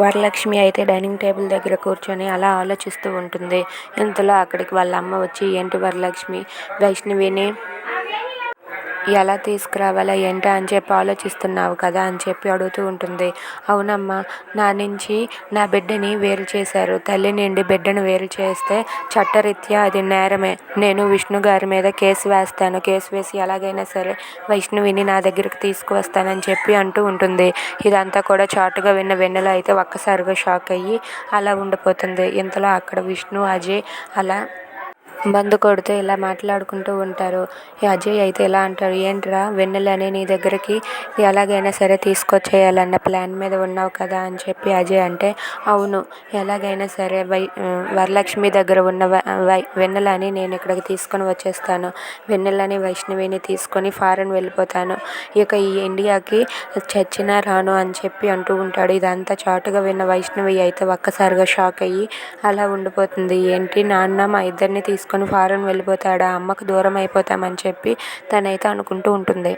వరలక్ష్మి అయితే dining table దగ్గర కూర్చొని అలా ఆలోచిస్తూ ఉంటుంది. ఇంతలో అక్కడికి వాళ్ళ అమ్మ వచ్చి ఏంటి వరలక్ష్మి? వైష్ణవిని ఎలా తీసుకురావాలా ఏంటా అని చెప్పి ఆలోచిస్తున్నావు కదా అని చెప్పి అడుగుతూ ఉంటుంది. అవునమ్మా నా నుంచి నా బిడ్డని వేరు చేశారు. తల్లి నుండి బిడ్డను వేరు చేస్తే చట్టరీత్యా అది నేరమే. నేను విష్ణు గారి మీద కేసు వేస్తాను. కేసు వేసి ఎలాగైనా సరే వైష్ణవిని నా దగ్గరికి తీసుకువస్తానని చెప్పి అంటూ ఉంటుంది. ఇదంతా కూడా చాటుగా విన్న వెన్నెల అయితే ఒక్కసారిగా షాక్ అయ్యి అలా ఉండిపోతుంది. ఇంతలో అక్కడ విష్ణు అజయ్ అలా మందు కొడుతూ ఇలా మాట్లాడుకుంటూ ఉంటారు. ఈ అజయ్ అయితే ఇలా అంటారు ఏంట్రా? వెన్నెలని నీ దగ్గరికి ఎలాగైనా సరే తీసుకొచ్చేయాలన్న ప్లాన్ మీద ఉన్నావు కదా అని చెప్పి అజయ్ అంటే అవును. ఎలాగైనా సరే వై వరలక్ష్మి దగ్గర ఉన్న వై వెన్నెలని నేను ఇక్కడికి తీసుకొని వచ్చేస్తాను. వెన్నెలని వైష్ణవిని తీసుకొని ఫారెన్ వెళ్ళిపోతాను. ఇక ఈ ఇండియాకి చచ్చినా రాను అని చెప్పి అంటూ ఉంటాడు. ఇదంతా చాటుగా విన్న వైష్ణవి అయితే ఒక్కసారిగా షాక్ అయ్యి అలా ఉండిపోతుంది. ఏంటి నాన్న మా ఇద్దరిని తీసుకొని ఫారెన్ వెళ్ళిపోతాడా? అమ్మకు దూరం అయిపోతామని చెప్పి తనైతే అనుకుంటూ ఉంటుంది.